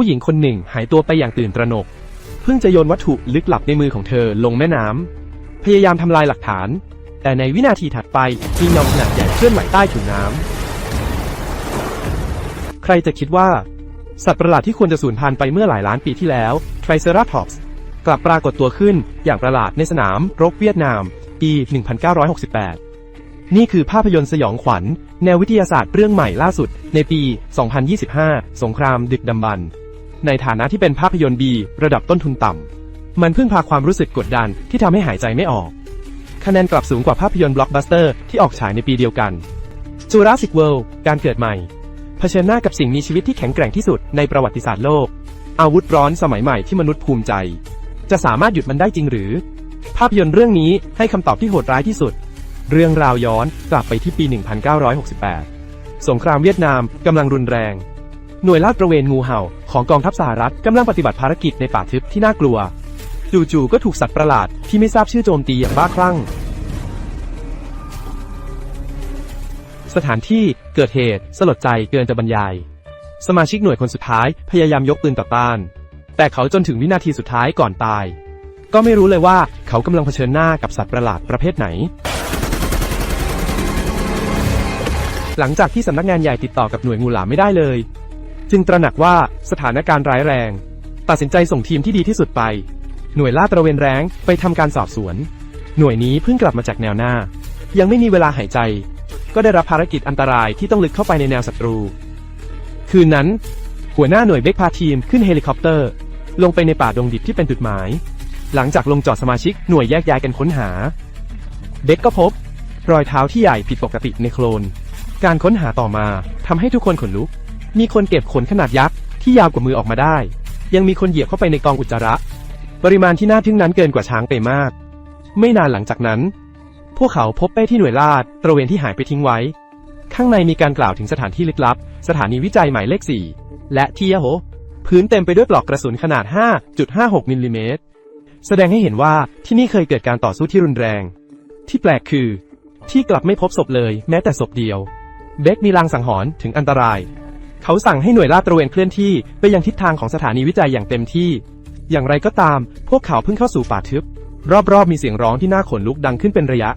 ผู้หญิงคนหนึ่งหายตัวไปอย่างตื่นตระหนก เพิ่งจะโยนวัตถุลึกลับในมือของเธอลงแม่น้ำพยายามทำลายหลักฐาน แต่ในวินาทีถัดไปมีเงาขนาดใหญ่เคลื่อนไหวใต้ผิวน้ำใครจะคิดว่า สัตว์ประหลาดที่ควรจะสูญพันธุ์ไปเมื่อหลายล้านปีที่แล้ว Triceratops กลับปรากฏตัวขึ้นอย่างประหลาดในสนามรบเวียดนาม ปี 1968นี่คือภาพยนตร์สยองขวัญ แนววิทยาศาสตร์เรื่องใหม่ล่าสุด ในปี 2025 สงครามดึกดำบรรพ์ ในฐานะที่เป็นภาพยนตร์บีระดับต้นทุนต่ำ มันพึ่งพาความรู้สึกกดดันที่ทำให้หายใจไม่ออก คะแนนกลับสูงกว่าภาพยนตร์บล็อกบัสเตอร์ที่ออกฉายในปีเดียวกัน Jurassic World การเกิดใหม่ เผชิญหน้ากับสิ่งมีชีวิตที่แข็งแกร่งที่สุดในประวัติศาสตร์โลก อาวุธร้อนสมัยใหม่ที่มนุษย์ภูมิใจ จะสามารถหยุดมันได้จริงหรือ ภาพยนตร์เรื่องนี้ให้คำตอบที่โหดร้ายที่สุด เรื่องราวย้อนกลับไปที่ปี 1968 สงครามเวียดนามกำลังรุนแรง หน่วยลาดตระเวนงูเห่า ของกองทัพสหรัฐกำลังปฏิบัติภารกิจในป่าทึบที่น่ากลัว จู่ๆก็ถูกสัตว์ประหลาดที่ไม่ทราบชื่อโจมตีอย่างบ้าคลั่ง สถานที่เกิดเหตุสลดใจเกินจะบรรยาย สมาชิกหน่วยคนสุดท้ายพยายามยกปืนต่อต้าน แต่เขาจนถึงวินาทีสุดท้ายก่อนตาย ก็ไม่รู้เลยว่าเขากำลังเผชิญหน้ากับสัตว์ประหลาดประเภทไหนหลังจากที่สำนักงานใหญ่ติดต่อกับหน่วยงูหลามไม่ได้เลย จึงตระหนักว่าสถานการณ์ร้ายแรง ตัดสินใจส่งทีมที่ดีที่สุดไป หน่วยลาดตระเวนแรงไปทำการสอบสวน หน่วยนี้เพิ่งกลับมาจากแนวหน้า ยังไม่มีเวลาหายใจ ก็ได้รับภารกิจอันตรายที่ต้องลึกเข้าไปในแนวศัตรู คืนนั้น หัวหน้าหน่วยเบคพาทีมขึ้นเฮลิคอปเตอร์ ลงไปในป่าดงดิบที่เป็นจุดหมาย หลังจากลงจอดสมาชิกหน่วยแยกย้ายกันค้นหาเบคก็พบ รอยเท้าที่ใหญ่ผิดปกติในโคลนการค้นหาต่อมาทำให้ทุกคนขนลุก มีคนเก็บขนขนาดยักษ์ที่ยาวกว่ามือออกมาได้ ยังมีคนเหยียบเข้าไปในกองอุจจาระ ปริมาณที่น่าทึ่งนั้นเกินกว่าช้างไปมาก ไม่นานหลังจากนั้น พวกเขาพบเป้ที่หน่วยลาดตระเวนที่หายไปทิ้งไว้ ข้างในมีการกล่าวถึงสถานที่ลึกลับ สถานีวิจัยหมายเลข 4 และที่ยะโหพื้นเต็มไปด้วยปลอกกระสุนขนาด 5.56มิลลิเมตรแสดงให้เห็นว่าที่นี่เคยเกิดการต่อสู้ที่รุนแรง ที่แปลกคือ ที่กลับไม่พบศพเลยแม้แต่ศพเดียว เบคมีลางสังหรณ์ถึงอันตราย เขาสั่งให้หน่วยลาดตระเวนเคลื่อนที่ไปยังทิศทางของสถานีวิจัยอย่างเต็มที่ อย่างไรก็ตาม พวกเขาเพิ่งเข้าสู่ป่าทึบ รอบๆมีเสียงร้องที่น่าขนลุกดังขึ้นเป็นระยะ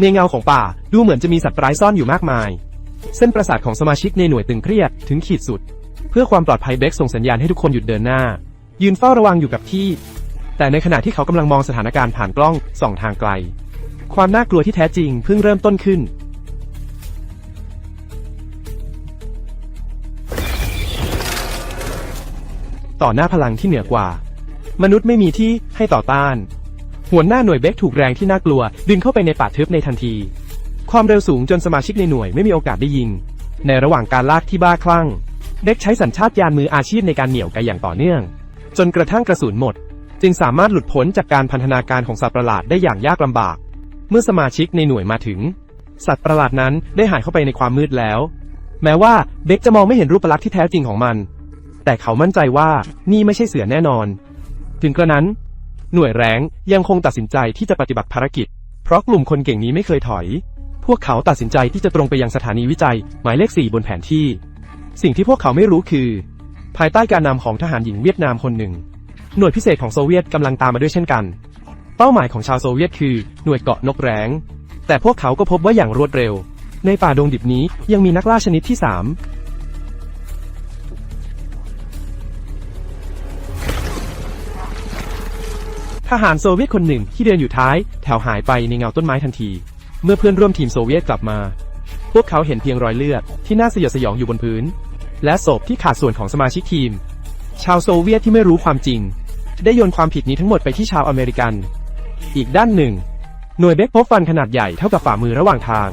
ในเงาของป่าดูเหมือนจะมีสัตว์ร้ายซ่อนอยู่มากมาย เส้นประสาทของสมาชิกในหน่วยตึงเครียดถึงขีดสุด เพื่อความปลอดภัยเบคส่งสัญญาณให้ทุกคนหยุดเดินหน้า ยืนเฝ้าระวังอยู่กับที่ แต่ในขณะที่เขากำลังมองสถานการณ์ผ่านกล้องส่องทางไกล ความน่ากลัวที่แท้จริงเพิ่งเริ่มต้นขึ้น ต่อหน้าพลังที่เหนือกว่า มนุษย์ไม่มีที่ให้ต่อต้าน หัวหน้าหน่วยเบคถูกแรงที่น่ากลัว ดึงเข้าไปในป่าทึบในทันที ความเร็วสูงจนสมาชิกในหน่วยไม่มีโอกาสได้ยิง ในระหว่างการลากที่บ้าคลั่งเบคใช้สัญชาตญาณมืออาชีพในการเหนี่ยวไกอย่างต่อเนื่อง จนกระทั่งกระสุนหมด จึงสามารถหลุดพ้นจากการพันธนาการของสัตว์ประหลาดได้อย่างยากลำบาก เมื่อสมาชิกในหน่วยมาถึง สัตว์ประหลาดนั้นได้หายเข้าไปในความมืดแล้ว แม้ว่าเบคจะมองไม่เห็นรูปลักษณ์ที่แท้จริงของมัน แต่เขามั่นใจว่านี่ไม่ใช่เสือแน่นอน ถึงกระนั้น หน่วยแรงยังคงตัดสินใจที่จะปฏิบัติภารกิจ เพราะกลุ่มคนเก่งนี้ไม่เคยถอย พวกเขาตัดสินใจที่จะตรงไปยังสถานีวิจัย หมายเลขสี่บนแผนที่ สิ่งที่พวกเขาไม่รู้คือ ภายใต้การนำของทหารหญิงเวียดนามคนหนึ่ง หน่วยพิเศษของโซเวียตกำลังตามมาด้วยเช่นกัน เป้าหมายของชาวโซเวียตคือหน่วยเกาะนกแร้ง แต่พวกเขาก็พบว่าอย่างรวดเร็ว ในป่าดงดิบนี้ยังมีนักล่าชนิดที่สามทหารโซเวียตคนหนึ่งที่เดินอยู่ท้าย แถวหายไปในเงาต้นไม้ทันที เมื่อเพื่อนร่วมทีมโซเวียตกลับมา พวกเขาเห็นเพียงรอยเลือดที่น่าสยดสยองอยู่บนพื้น และศพที่ขาดส่วนของสมาชิกทีม ชาวโซเวียตที่ไม่รู้ความจริง ได้โยนความผิดนี้ทั้งหมดไปที่ชาวอเมริกัน อีกด้านหนึ่ง หน่วยเบคพบฟันขนาดใหญ่เท่ากับฝ่ามือระหว่างทาง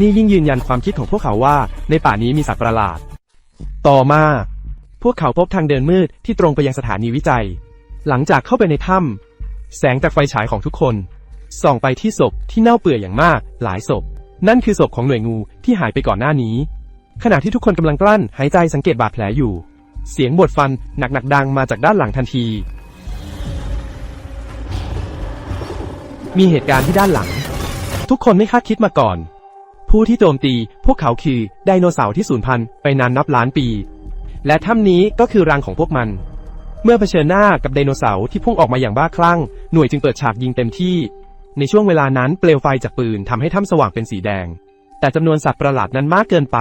นี่ยิ่งยืนยันความคิดของพวกเขาว่าในป่านี้มีสัตว์ประหลาด ต่อมา พวกเขาพบทางเดินมืดที่ตรงไปยังสถานีวิจัย หลังจากเข้าไปในถ้ำแสงจากไฟฉายของทุกคน ส่องไปที่ศพที่เน่าเปื่อยอย่างมาก หลายศพ นั่นคือศพของหน่วยงูที่หายไปก่อนหน้านี้ ขณะที่ทุกคนกำลังกลั้นหายใจสังเกตบาดแผลอยู่ เสียงบดฟันหนักๆดังมาจากด้านหลังทันที มีเหตุการณ์ที่ด้านหลัง ทุกคนไม่คาดคิดมาก่อน ผู้ที่โจมตีพวกเขาคือไดโนเสาร์ที่สูญพันธุ์ไปนานนับล้านปี และถ้ำนี้ก็คือรังของพวกมัน เมื่อเผชิญหน้ากับไดโนเสาร์ที่พุ่งออกมาอย่างบ้าคลั่ง หน่วยจึงเปิดฉากยิงเต็มที่ ในช่วงเวลานั้นเปลวไฟจากปืนทำให้ถ้ำสว่างเป็นสีแดง แต่จำนวนสัตว์ประหลาดนั้นมากเกินไป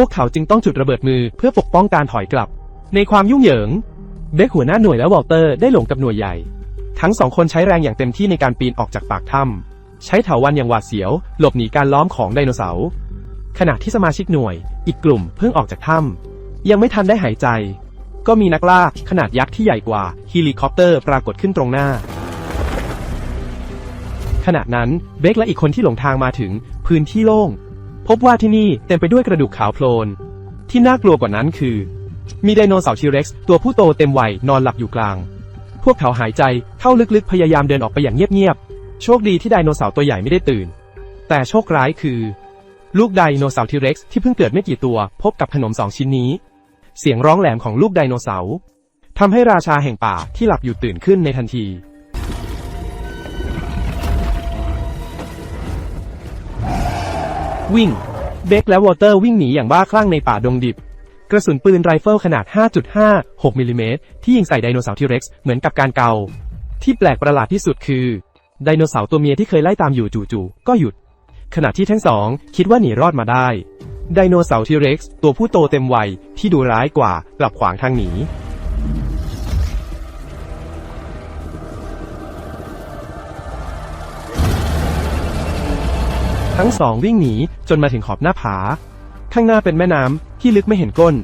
พวกเขาจึงต้องจุดระเบิดมือเพื่อปกป้องการถอยกลับ ในความยุ่งเหยิงเบคหัวหน้าหน่วยและวอลเตอร์ได้หลงกับหน่วยใหญ่ ทั้งสองคนใช้แรงอย่างเต็มที่ในการปีนออกจากปากถ้ำใช้เถาวันอย่างหวาดเสียว หลบหนีการล้อมของไดโนเสาร์ขณะที่สมาชิกหน่วย อีกกลุ่มเพิ่งออกจากถ้ำยังไม่ทันได้หายใจ ก็มีนักล่าขนาดยักษ์ที่ใหญ่กว่าเฮลิคอปเตอร์ปรากฏขึ้นตรงหน้า ขณะนั้นเบคและอีกคนที่หลงทางมาถึงพื้นที่โล่ง พบว่าที่นี่เต็มไปด้วยกระดูกขาวโพลน ที่น่ากลัวกว่านั้นคือ มีไดโนเสาร์ทีเร็กซ์ตัวผู้โตเต็มวัยนอนหลับอยู่กลาง พวกเขาหายใจเข้าลึกๆพยายามเดินออกไปอย่างเงียบๆ โชคดีที่ไดโนเสาร์ตัวใหญ่ไม่ได้ตื่น แต่โชคร้ายคือ ลูกไดโนเสาร์ทีเร็กซ์ที่เพิ่งเกิดไม่กี่ตัว พบกับขนมสองชิ้นนี้ เสียงร้องแหลมของลูกไดโนเสาร์ทำให้ราชาแห่งป่าที่หลับอยู่ตื่นขึ้นในทันที วิ่ง เบคและวอเตอร์วิ่งหนีอย่างบ้าคลั่งในป่าดงดิบ กระสุนปืนไรเฟิลขนาด 5.56มิลลิเมตรที่ยิงใส่ไดโนเสาร์ทีเร็กซ์เหมือนกับการเกา ที่แปลกประหลาดที่สุดคือ ไดโนเสาร์ตัวเมียที่เคยไล่ตามอยู่จู่ๆก็หยุด ขณะที่ทั้งสองคิดว่าหนีรอดมาได้ ไดโนเสาร์ทีเร็กซ์ตัวผู้โตเต็มวัยที่ดูร้ายกว่ากลับขวางทางหนีทั้งสองวิ่งหนี จนมาถึงขอบหน้าผา ข้างหน้าเป็นแม่น้ำที่ลึกไม่เห็นก้น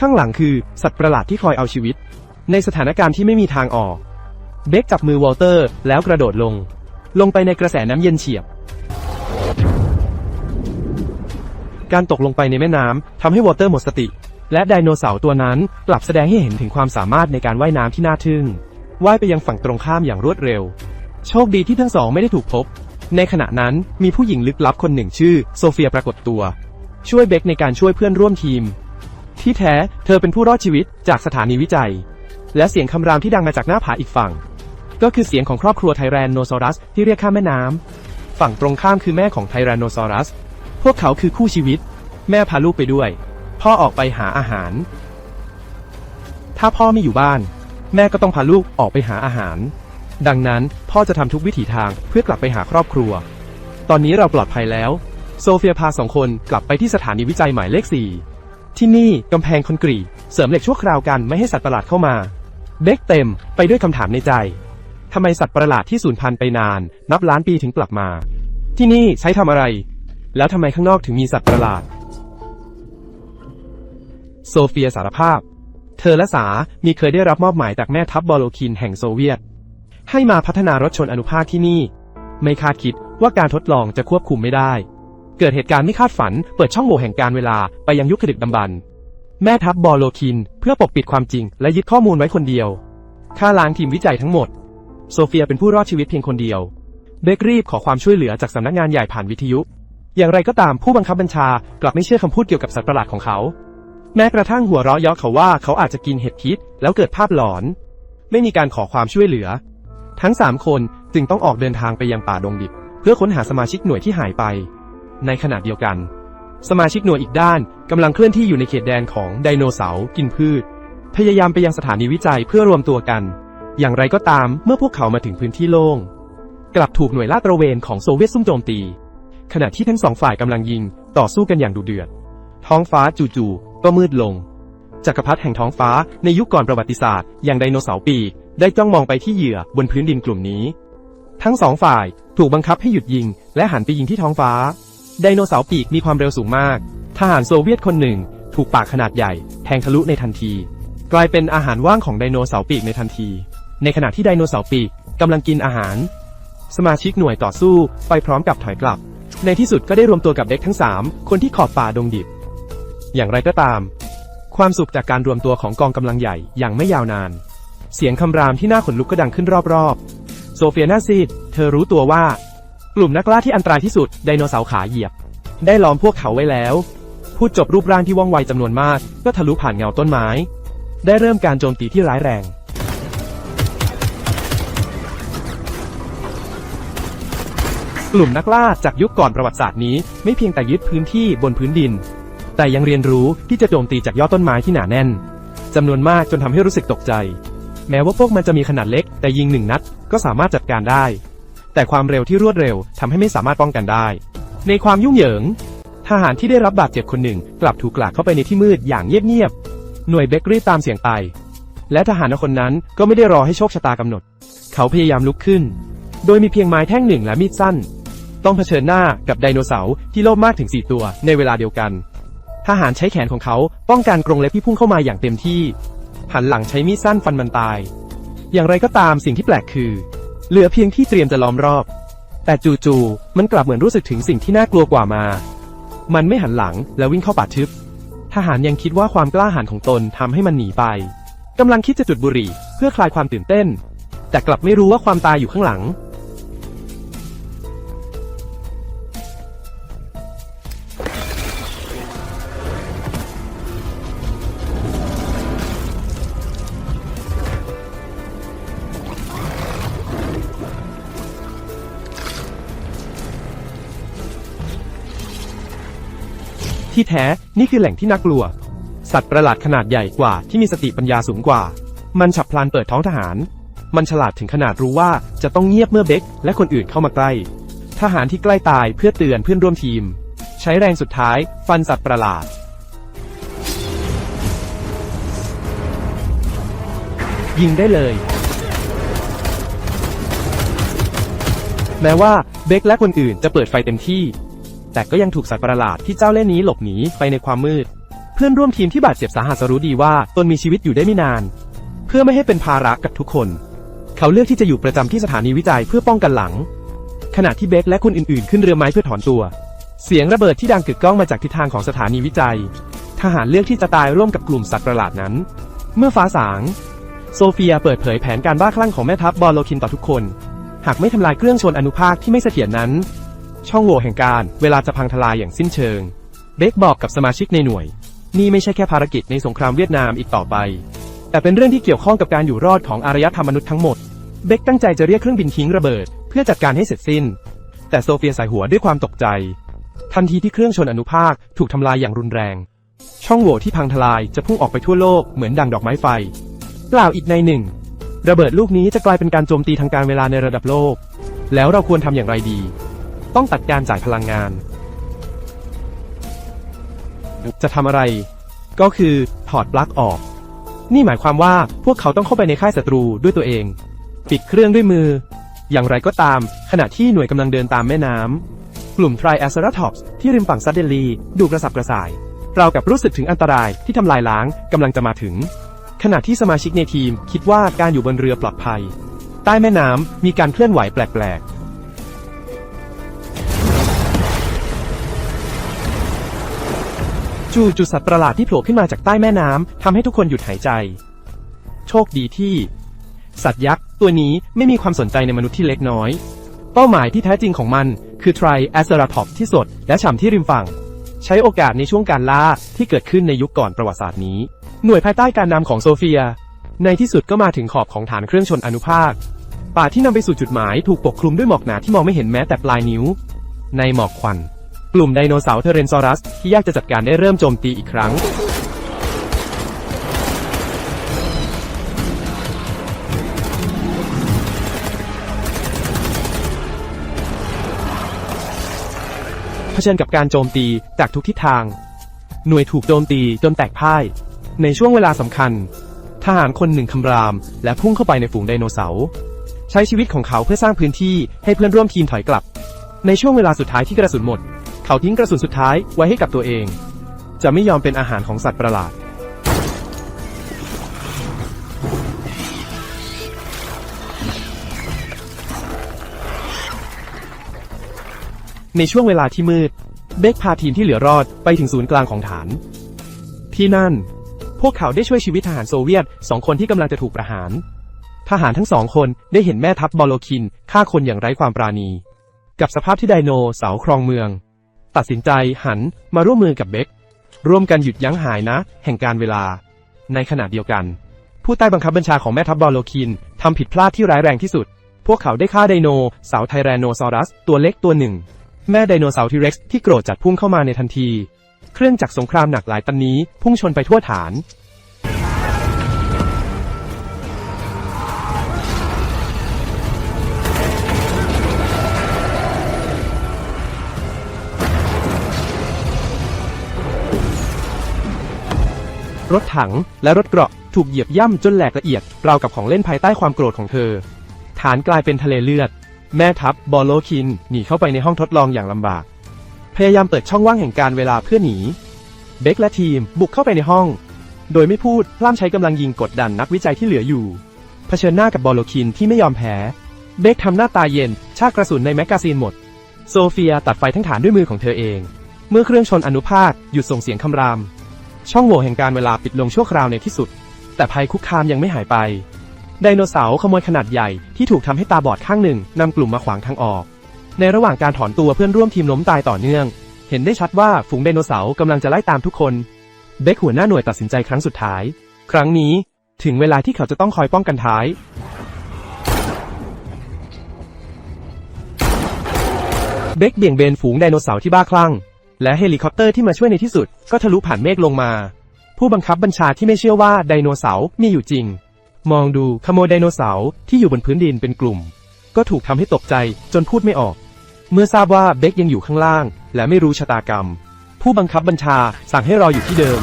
ข้างหลังคือสัตว์ประหลาดที่คอยเอาชีวิต ในสถานการณ์ที่ไม่มีทางออก เบคจับมือวอลเตอร์ แล้วกระโดดลง ลงไปในกระแสน้ำเย็นเฉียบ การตกลงไปในแม่น้ำทำให้วอลเตอร์หมดสติ และไดโนเสาร์ตัวนั้นกลับแสดงให้เห็นถึงความสามารถในการว่ายน้ำที่น่าทึ่งว่ายไปยังฝั่งตรงข้ามอย่างรวดเร็ว โชคดีที่ทั้งสองไม่ได้ถูกพบ ในขณะนั้นมีผู้หญิงลึกลับคนหนึ่งชื่อ โซเฟียปรากฏตัว ช่วยเบคในการช่วยเพื่อนร่วมทีม ที่แท้เธอเป็นผู้รอดชีวิตจากสถานีวิจัย และเสียงคำรามที่ดังมาจากหน้าผาอีกฝั่ง ก็คือเสียงของครอบครัวไทแรนโนซอรัสที่เรียกข้ามแม่น้ำฝั่งตรงข้ามคือแม่ของไทแรนโนซอรัส พวกเขาคือคู่ชีวิต แม่พาลูกไปด้วย พ่อออกไปหาอาหาร ถ้าพ่อไม่อยู่บ้าน แม่ก็ต้องพาลูกออกไปหาอาหาร ดังนั้นพ่อจะทำทุกวิถีทางเพื่อกลับไปหาครอบครัว ตอนนี้เราปลอดภัยแล้ว โซเฟียพาสองคนกลับไปที่สถานีวิจัยหมายเลขสี่ที่นี่กำแพงคอนกรีตเสริมเหล็กชั่วคราวกันไม่ให้สัตว์ประหลาดเข้ามา เบคเต็มไปด้วยคำถามในใจทำไมสัตว์ประหลาดที่สูญพันธุ์ไปนาน นับล้านปีถึงกลับมา ที่นี่ใช้ทำอะไร แล้วทำไมข้างนอกถึงมีสัตว์ประหลาด โซเฟียสารภาพ เธอและสามีเคยได้รับมอบหมายจากแม่ทัพบอโลคินแห่งโซเวียต ให้มาพัฒนารถชนอนุภาคที่นี่ ไม่คาดคิดว่าการทดลองจะควบคุมไม่ได้ เกิดเหตุการณ์ไม่คาดฝันเปิดช่องโหว่แห่งการเวลาไปยังยุคดึกดำบรรพ์แม่ทัพบอโลคิน เพื่อปกปิดความจริง และยึดข้อมูลไว้คนเดียวฆ่าล้างทีมวิจัยทั้งหมด โซเฟียเป็นผู้รอดชีวิตเพียงคนเดียวเบครีบขอความช่วยเหลือจากสำนักงานใหญ่ผ่านวิทยุ อย่างไรก็ตามผู้บังคับบัญชากลับไม่เชื่อคำพูดเกี่ยวกับสัตว์ประหลาดของเขา แม้กระทั่งหัวเราะเยาะเขาว่าเขาอาจจะกินเห็ดพิษแล้วเกิดภาพหลอน ไม่มีการขอความช่วยเหลือ ทั้งสามคนจึงต้องออกเดินทางไปยังป่าดงดิบ เพื่อค้นหาสมาชิกหน่วยที่หายไป ในขณะเดียวกัน สมาชิกหน่วยอีกด้านกำลังเคลื่อนที่อยู่ในเขตแดนของไดโนเสาร์กินพืช พยายามไปยังสถานีวิจัยเพื่อรวมตัวกัน อย่างไรก็ตามเมื่อพวกเขามาถึงพื้นที่โล่ง กลับถูกหน่วยลาดตระเวนของโซเวียตซุ่มโจมตี ขณะที่ทั้งสองฝ่ายกำลังยิงต่อสู้กันอย่างดุเดือด ท้องฟ้าจู่ๆก็มืดลงจักรพรรดิแห่งท้องฟ้าในยุคก่อนประวัติศาสตร์อย่างไดโนเสาร์ปีก ได้จ้องมองไปที่เหยื่อบนพื้นดินกลุ่มนี้ ทั้งสองฝ่ายถูกบังคับให้หยุดยิง และหันไปยิงที่ท้องฟ้า ไดโนเสาร์ปีกมีความเร็วสูงมาก ทหารโซเวียตคนหนึ่ง ถูกปากขนาดใหญ่ แทงทะลุในทันที กลายเป็นอาหารว่างของไดโนเสาร์ปีกในทันที ในขณะที่ไดโนเสาร์ปีกกำลังกินอาหาร สมาชิกหน่วยต่อสู้ไปพร้อมกับถอยกลับ ในที่สุดก็ได้รวมตัวกับเด็กทั้ง 3 คนที่ขอบป่าดงดิบ อย่างไรก็ตาม ความสุขจากการรวมตัวของกองกำลังใหญ่ยังไม่ยาวนาน เสียงคำรามที่น่าขนลุกก็ดังขึ้นรอบๆ โซเฟียนาซีด เธอรู้ตัวว่า กลุ่มนักล่าที่อันตรายที่สุดไดโนเสาร์ขาเหยียบ ได้ล้อมพวกเขาไว้แล้ว พูดจบรูปร่างที่ว่องไวจำนวนมาก ก็ทะลุผ่านเงาต้นไม้ ได้เริ่มการโจมตีที่ร้ายแรง กลุ่มนักล่าจากยุคก่อนประวัติศาสตร์นี้ไม่เพียงแต่ยึดพื้นที่บนพื้นดิน แต่ยังเรียนรู้ที่จะโจมตีจากยอดต้นไม้ที่หนาแน่นจำนวนมากจนทำให้รู้สึกตกใจ แม้ว่าพวกมันจะมีขนาดเล็ก แต่ยิงหนึ่งนัด ก็สามารถจัดการได้ แต่ความเร็วที่รวดเร็วทำให้ไม่สามารถป้องกันได้ ในความยุ่งเหยิง ทหารที่ได้รับบาดเจ็บคนหนึ่ง กลับถูกกลากเข้าไปในที่มืดอย่างเงียบๆหน่วยเบเกอรี่ตามเสียงไป และทหารคนนั้นก็ไม่ได้รอให้โชคชะตากำหนด เขาพยายามลุกขึ้น โดยมีเพียงไม้แท่งหนึ่งและมีดสั้น ต้องเผชิญหน้ากับไดโนเสาร์ที่โลภมากถึง 4 ตัวในเวลาเดียวกันทหารใช้แขนของเขาป้องกันกรงเล็บที่พุ่งเข้ามาอย่างเต็มที่ หันหลังใช้มีดสั้นฟันมันตาย อย่างไรก็ตามสิ่งที่แปลกคือ เหลือเพียงที่เตรียมจะล้อมรอบ แต่จู่ๆมันกลับเหมือนรู้สึกถึงสิ่งที่น่ากลัวกว่ามา มันไม่หันหลังแล้ววิ่งเข้าป่าทึบ ทหารยังคิดว่าความกล้าหาญของตนทำให้มันหนีไปกำลังคิดจะจุดบุหรี่ เพื่อคลายความตื่นเต้น แต่กลับไม่รู้ว่าความตายอยู่ข้างหลัง ที่แท้ นี่คือแหล่งที่น่ากลัว สัตว์ประหลาดขนาดใหญ่กว่าที่มีสติปัญญาสูงกว่า มันฉับพลันเปิดท้องทหาร มันฉลาดถึงขนาดรู้ว่าจะต้องเงียบเมื่อเบคและคนอื่นเข้ามาใกล้ ทหารที่ใกล้ตายเพื่อเตือนเพื่อนร่วมทีม ใช้แรงสุดท้าย ฟันสัตว์ประหลาดยิงได้เลย แม้ว่าเบคและคนอื่นจะเปิดไฟเต็มที่ แต่ก็ยังถูกสัตว์ประหลาดที่เจ้าเล่ห์นี้หลบหนีไปในความมืด เพื่อนร่วมทีมที่บาดเจ็บสาหัสรู้ดีว่าตนมีชีวิตอยู่ได้ไม่นาน เพื่อไม่ให้เป็นภาระกับทุกคน เขาเลือกที่จะอยู่ประจำที่สถานีวิจัยเพื่อป้องกันหลัง ขณะที่เบคและคนอื่นๆ ขึ้นเรือไม้เพื่อถอนตัว เสียงระเบิดที่ดังกึกก้องมาจากทิศทางของสถานีวิจัย ทหารเลือกที่จะตายร่วมกับกลุ่มสัตว์ประหลาดนั้น เมื่อฟ้าสาง โซเฟียเปิดเผยแผนการบ้าคลั่งของแม่ทัพบอลโลคินต่อทุกคน หากไม่ทำลายเครื่องชนอนุภาคที่ไม่เสถียรนั้น ช่องโหว่แห่งการ เวลาจะพังทลายอย่างสิ้นเชิง เบคบอกกับสมาชิกในหน่วย นี่ไม่ใช่แค่ภารกิจในสงครามเวียดนามอีกต่อไป แต่เป็นเรื่องที่เกี่ยวข้องกับการอยู่รอดของอารยธรรมมนุษย์ทั้งหมด เบคตั้งใจจะเรียกเครื่องบินทิ้งระเบิด เพื่อจัดการให้เสร็จสิ้น แต่โซเฟียใส่หัวด้วยความตกใจ ทันทีที่เครื่องชนอนุภาคถูกทำลายอย่างรุนแรง ช่องโหว่ที่พังทลายจะพุ่งออกไปทั่วโลกเหมือนดังดอกไม้ไฟกล่าวอีกในหนึ่งระเบิดลูกนี้จะกลายเป็นการโจมตีทางการเวลาในระดับโลก แล้วเราควรทำอย่างไรดี ต้องตัดการจ่ายพลังงาน จะทำอะไร ก็คือถอดปลั๊กออก นี่หมายความว่าพวกเขาต้องเข้าไปในค่ายศัตรูด้วยตัวเอง ปิดเครื่องด้วยมือ อย่างไรก็ตาม ขณะที่หน่วยกำลังเดินตามแม่น้ำกลุ่ม Triceratops ที่ริมฝั่งซัดเดลีดูกระสับกระส่ายเรากับรู้สึกถึงอันตรายที่ทำลายล้างกำลังจะมาถึง ขณะที่สมาชิกในทีมคิดว่าการอยู่บนเรือปลอดภัย ใต้แม่น้ำมีการเคลื่อนไหวแปลกๆ จู่จุดสัตว์ประหลาดที่โผล่ขึ้นมาจากใต้แม่น้ำทำให้ทุกคนหยุดหายใจ โชคดีที่ สัตว์ยักษ์ตัวนี้ไม่มีความสนใจในมนุษย์ที่เล็กน้อย เป้าหมายที่แท้จริงของมันคือ Triceratops ที่สดและฉ่ำที่ริมฝั่ง ใช้โอกาสในช่วงการล่าที่เกิดขึ้นในยุคก่อนประวัติศาสตร์นี้ หน่วยภายใต้การนำของโซเฟีย ในที่สุดก็มาถึงขอบของฐานเครื่องชนอนุภาค ป่าที่นำไปสู่จุดหมายถูกปกคลุมด้วยหมอกหนาที่มองไม่เห็นแม้แต่ปลายนิ้ว ในหมอกควัน กลุ่มไดโนเสาร์เทเรนซอรัส ที่ยากจะจัดการได้เริ่มโจมตีอีกครั้ง เผชิญกับการโจมตีจากทุกทิศทาง หน่วยถูกโจมตีจนแตกพ่าย ในช่วงเวลาสำคัญ ทหารคนหนึ่งคำราม และพุ่งเข้าไปในฝูงไดโนเสาร์ใช้ชีวิตของเขาเพื่อสร้างพื้นที่ให้เพื่อนร่วมทีมถอยกลับ ในช่วงเวลาสุดท้ายที่กระสุนหมด เขาทิ้งกระสุนสุดท้ายไว้ให้กับตัวเอง จะไม่ยอมเป็นอาหารของสัตว์ประหลาด ในช่วงเวลาที่มืด เบคพาทีมที่เหลือรอดไปถึงศูนย์กลางของฐาน ที่นั่น พวกเขาได้ช่วยชีวิตทหารโซเวียตสองคนที่กำลังจะถูกประหาร ทหารทั้งสองคนได้เห็นแม่ทัพบอลโลคินฆ่าคนอย่างไร้ความปราณี กับสภาพที่ไดโนเสาร์ครองเมือง ตัดสินใจหันมาร่วมมือกับเบคร่วมกันหยุดยั้งหายนะ แห่งการเวลา ในขณะเดียวกัน ผู้ใต้บังคับบัญชาของแม่ทัพบอลโลคินทำผิดพลาดที่ร้ายแรงที่สุด พวกเขาได้ฆ่าไดโนเสาร์ไทแรนโนซอรัส ตัวเล็กตัวหนึ่ง แม่ไดโนเสาร์ทีเร็กซ์ที่โกรธจัดพุ่งเข้ามาในทันที เครื่องจักรสงครามหนักหลายตันนี้พุ่งชนไปทั่วฐาน รถถังและรถเกราะถูกเหยียบย่ำจนแหลกละเอียดราวกับของเล่นภายใต้ความโกรธของเธอ ฐานกลายเป็นทะเลเลือด แม่ทัพบอโลคินหนีเข้าไปในห้องทดลองอย่างลำบาก พยายามเปิดช่องว่างแห่งการเวลาเพื่อหนี เบคและทีมบุกเข้าไปในห้อง โดยไม่พูดพล่ามใช้กำลังยิงกดดันนักวิจัยที่เหลืออยู่เผชิญหน้ากับบอโลคินที่ไม่ยอมแพ้ เบคทำหน้าตาเย็นชากกระสุนในแมกกาซีนหมด โซเฟียตัดไฟทั้งฐานด้วยมือของเธอเอง เมื่อเครื่องชนอนุภาคหยุดส่งเสียงคำราม ช่องโหว่แห่งการเวลาปิดลงชั่วคราวในที่สุด แต่ภัยคุกคามยังไม่หายไป ไดโนเสาร์ขโมยขนาดใหญ่ที่ถูกทำให้ตาบอดข้างหนึ่งนำกลุ่มมาขวางทางออก ในระหว่างการถอนตัวเพื่อนร่วมทีมล้มตายต่อเนื่อง เห็นได้ชัดว่าฝูงไดโนเสาร์กำลังจะไล่ตามทุกคนเบคหัวหน้าหน่วยตัดสินใจครั้งสุดท้าย ครั้งนี้ถึงเวลาที่เขาจะต้องคอยป้องกันท้าย เบคเบี่ยงเบนฝูงไดโนเสาร์ที่บ้าคลั่ง และเฮลิคอปเตอร์ที่มาช่วยในที่สุด ก็ทะลุผ่านเมฆลงมา ผู้บังคับบัญชาที่ไม่เชื่อว่าไดโนเสาร์มีอยู่จริง มองดูขโมยไดโนเสาร์ที่อยู่บนพื้นดินเป็นกลุ่ม ก็ถูกทำให้ตกใจจนพูดไม่ออก เมื่อทราบว่าเบคยังอยู่ข้างล่าง และไม่รู้ชะตากรรม ผู้บังคับบัญชาสั่งให้รออยู่ที่เดิม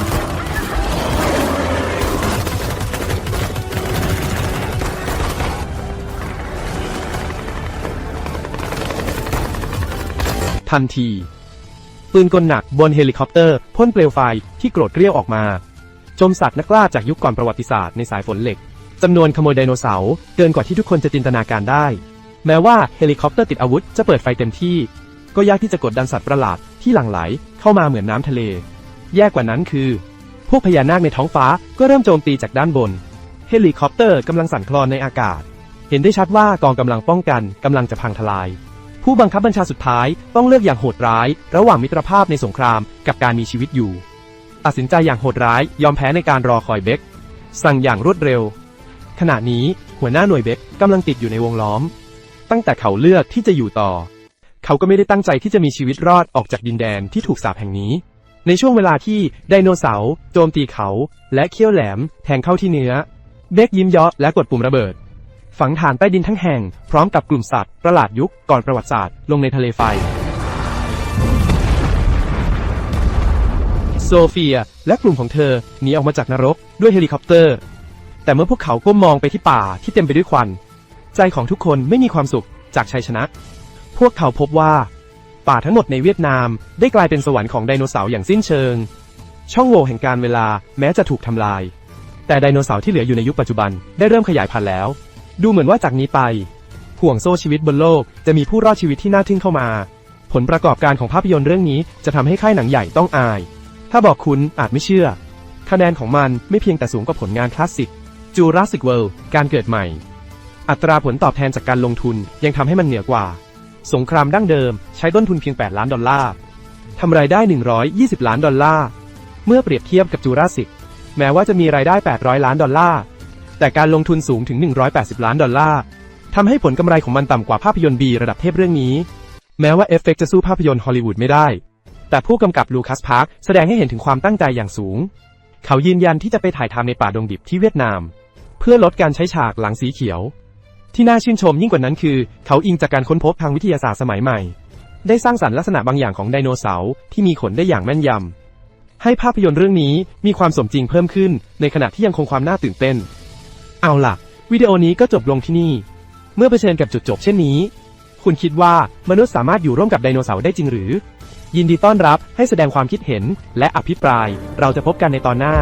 ทันที ปืนกลหนักบนเฮลิคอปเตอร์พ่นเปลวไฟที่โกรธเกรี้ยวออกมา จมสัตว์นักล่าจากยุคก่อนประวัติศาสตร์ในสายฝนเหล็กจำนวนขโมยไดโนเสาร์เกินกว่าที่ทุกคนจะจินตนาการได้ แม้ว่าเฮลิคอปเตอร์ติดอาวุธจะเปิดไฟเต็มที่ ก็ยากที่จะกดดันสัตว์ประหลาดที่หลั่งไหลเข้ามาเหมือนน้ำทะเล แย่กว่านั้นคือ พวกพญานาคในท้องฟ้าก็เริ่มโจมตีจากด้านบน เฮลิคอปเตอร์กำลังสั่นคลอนในอากาศ เห็นได้ชัดว่ากองกำลังป้องกันกำลังจะพังทลาย ผู้บังคับบัญชาสุดท้ายต้องเลือกอย่างโหดร้าย ระหว่างมิตรภาพในสงครามกับการมีชีวิตอยู่ ตัดสินใจอย่างโหดร้ายยอมแพ้ในการรอคอยเบคสั่งอย่างรวดเร็ว ขณะนี้หัวหน้าหน่วยเบคกำลังติดอยู่ในวงล้อม ตั้งแต่เขาเลือกที่จะอยู่ต่อ เขาก็ไม่ได้ตั้งใจที่จะมีชีวิตรอดออกจากดินแดนที่ถูกสาปแห่งนี้ ในช่วงเวลาที่ไดโนเสาร์โจมตีเขา และเขี้ยวแหลมแทงเข้าที่เนื้อ เบคยิ้มเยาะและกดปุ่มระเบิด ฝังฐานใต้ดินทั้งแห่ง พร้อมกับกลุ่มสัตว์ประหลาดยุคก่อนประวัติศาสตร์ลงในทะเลไฟ โซเฟียและกลุ่มของเธอหนีออกมาจากนรกด้วยเฮลิคอปเตอร์ แต่เมื่อพวกเขาก้มมองไปที่ป่าที่เต็มไปด้วยควัน ใจของทุกคนไม่มีความสุขจากชัยชนะ พวกเขาพบว่า ป่าทั้งหมดในเวียดนามได้กลายเป็นสวรรค์ของไดโนเสาร์อย่างสิ้นเชิง ช่องโหว่แห่งการเวลาแม้จะถูกทำลาย แต่ไดโนเสาร์ที่เหลืออยู่ในยุคปัจจุบันได้เริ่มขยายพันธุ์แล้ว ดูเหมือนว่าจากนี้ไป ห่วงโซ่ชีวิตบนโลกจะมีผู้รอดชีวิตที่น่าทึ่งเข้ามา ผลประกอบการของภาพยนตร์เรื่องนี้จะทำให้ค่ายหนังใหญ่ต้องอาย ถ้าบอกคุณอาจไม่เชื่อ คะแนนของมันไม่เพียงแต่สูงกว่าผลงานคลาสสิก Jurassic World การเกิดใหม่ อัตราผลตอบแทนจากการลงทุนยังทำให้มันเหนือกว่า สงครามดั้งเดิมใช้ต้นทุนเพียง 8 ล้านดอลลาร์ทำรายได้ 120 ล้านดอลลาร์ เมื่อเปรียบเทียบกับจูราสสิก แม้ว่าจะมีรายได้ 800 ล้านดอลลาร์ แต่การลงทุนสูงถึง 180 ล้านดอลลาร์ทำให้ผลกำไรของมันต่ำกว่าภาพยนตร์บีระดับเทพเรื่องนี้ แม้ว่าเอฟเฟกต์จะสู้ภาพยนตร์ฮอลลีวูดไม่ได้ แต่ผู้กำกับลูคัสพาร์คแสดงให้เห็นถึงความตั้งใจอย่างสูง เขายืนยันที่จะไปถ่ายทำในป่าดงดิบที่เวียดนาม เพื่อลดการใช้ฉากหลังสีเขียว ที่น่าชื่นชมยิ่งกว่านั้นคือ เขาอิงจากการค้นพบทางวิทยาศาสตร์สมัยใหม่ ได้สร้างสรรค์ลักษณะบางอย่างของไดโนเสาร์ที่มีขนได้อย่างแม่นยำให้ภาพยนตร์เรื่องนี้มีความสมจริงเพิ่มขึ้น ในขณะที่ยังคงความน่าตื่นเต้น เอาล่ะ วิดีโอนี้ก็จบลงที่นี่ เมื่อเผชิญกับจุดจบเช่นนี้ คุณคิดว่ามนุษย์สามารถอยู่ร่วมกับไดโนเสาร์ได้จริงหรือ ยินดีต้อนรับให้แสดงความคิดเห็นและอภิปราย เราจะพบกันในตอนหน้า